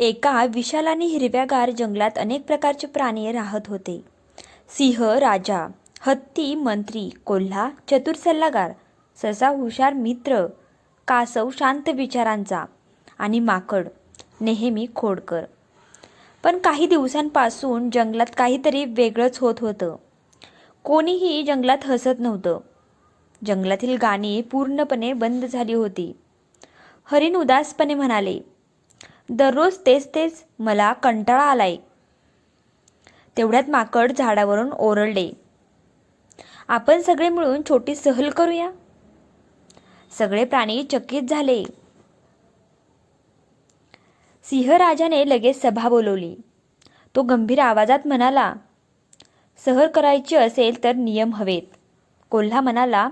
एका विशाल आणि हिरव्यागार जंगलात अनेक प्रकारचे प्राणी राहत होते. सिंह राजा हत्ती मंत्री कोल्हा चतुर सल्लागार ससा हुशार मित्र कासव शांत विचारांचा आणि माकड नेहमी खोडकर. पण काही दिवसांपासून जंगलात काहीतरी वेगळंच होत होतं. कोणीही जंगलात हसत नव्हतं. जंगलातील गाणी पूर्णपणे बंद झाली होती. हरिण उदासपणे म्हणाले दररोज तेच तेच मला कंटाळा आलाय. तेवढ्यात माकड झाडावरून ओरडले. आपण सगळे मिळून छोटी सहल करूया. सगळे प्राणी चकित झाले. सिंहराजाने लगेच सभा बोलवली. तो गंभीर आवाजात म्हणाला सहल करायची असेल तर नियम हवेत कोल्हा म्हणाला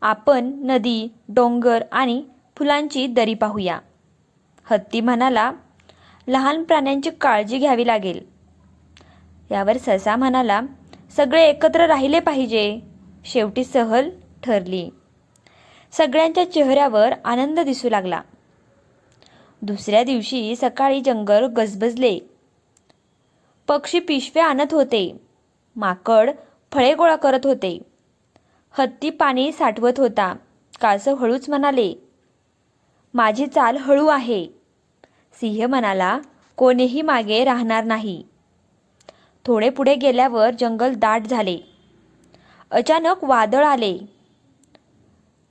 आपण नदी डोंगर आणि फुलांची दरी पाहूया. हत्ती म्हणाला लहान प्राण्यांची काळजी घ्यावी लागेल. यावर ससा म्हणाला सगळे एकत्र राहिले पाहिजे. शेवटी सहल ठरली. सगळ्यांच्या चेहऱ्यावर आनंद दिसू लागला. दुसऱ्या दिवशी सकाळी जंगल गजबजले. पक्षी पिशव्या आणत होते. माकड फळे गोळा करत होते. हत्ती पाणी साठवत होता. कासव हळूच म्हणाले माझी चाल हळू आहे. सिंह म्हणाला कोणीही मागे राहणार नाही. थोडे पुढे गेल्यावर जंगल दाट झाले. अचानक वादळ आले.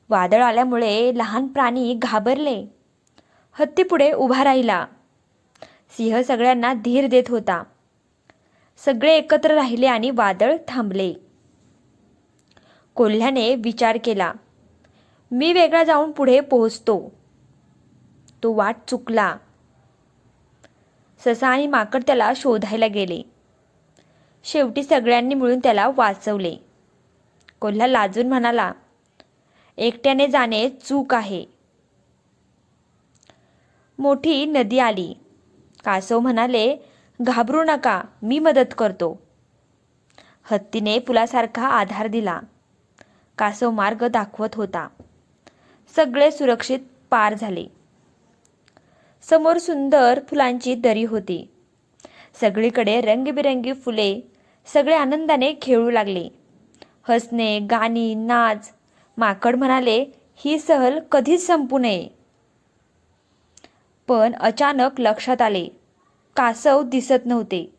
वादळ आल्यामुळे लहान प्राणी घाबरले. हत्ती पुढे उभा राहिला. सिंह सगळ्यांना धीर देत होता. सगळे एकत्र राहिले आणि वादळ थांबले. कोल्ह्याने विचार केला मी वेगळा जाऊन पुढे पोहोचतो. तो वाट चुकला. ससा आणि माकड त्याला शोधायला गेले. शेवटी सगळ्यांनी मिळून त्याला वाचवले. कोल्हा लाजून म्हणाला एकट्याने जाणे चूक आहे. मोठी नदी आली. कासव म्हणाले घाबरू नका मी मदत करतो. हत्तीने पुलासारखा आधार दिला. कासव मार्ग दाखवत होता. सगळे सुरक्षित पार झाले. समोर सुंदर फुलांची दरी होती. सगळीकडे रंगीबेरंगी फुले सगळे आनंदाने खेळू लागले. हसणे गाणी नाच. माकड म्हणाले ही सहल कधीच संपू नये. पण अचानक लक्षात आले कासव दिसत नव्हते.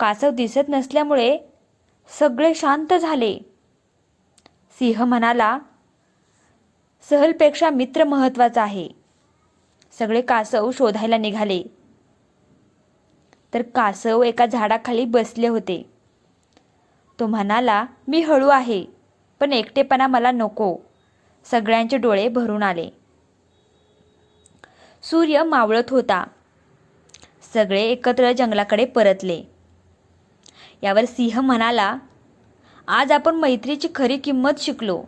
कासव दिसत नसल्यामुळे सगळे शांत झाले. सिंह म्हणाला सहलपेक्षा मित्र महत्त्वाचा आहे. सगळे कासव शोधायला निघाले. तर कासव एका झाडाखाली बसले होते. तो म्हणाला मी हळू आहे पण एकटेपणा मला नको. सगळ्यांचे डोळे भरून आले. सूर्य मावळत होता. सगळे एकत्र जंगलाकडे परतले. यावर सिंह म्हणाला आज आपण मैत्रीची खरी किंमत शिकलो.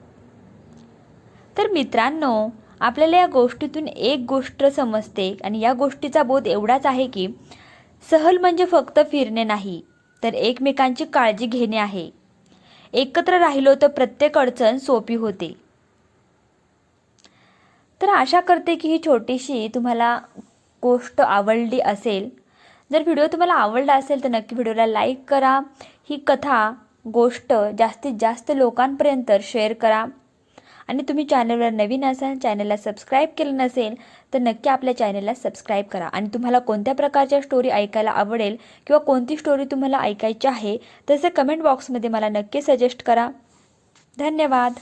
तर मित्रांनो आपल्याला या गोष्टीतून एक गोष्ट समजते आणि या गोष्टीचा बोध एवढाच आहे की सहल म्हणजे फक्त फिरणे नाही तर एकमेकांची काळजी घेणे आहे. एकत्र राहिलो तर प्रत्येक अडचण सोपी होते. तर आशा करते की ही छोटीशी तुम्हाला गोष्ट आवडली असेल. जर व्हिडिओ तुम्हाला आवडला असेल तर नक्की व्हिडिओला लाईक करा. ही कथा गोष्ट जास्तीत जास्त लोकांपर्यंत शेअर करा. आणि तुम्ही चॅनलवर नवीन असाल चॅनलला सबस्क्राईब केलं नसेल तर नक्की आपल्या चॅनलला सबस्क्राईब करा. आणि तुम्हाला कोणत्या प्रकारच्या स्टोरी ऐकायला आवडेल किंवा कोणती स्टोरी तुम्हाला ऐकायची आहे तसं कमेंट बॉक्समध्ये मला नक्की सजेस्ट करा. धन्यवाद.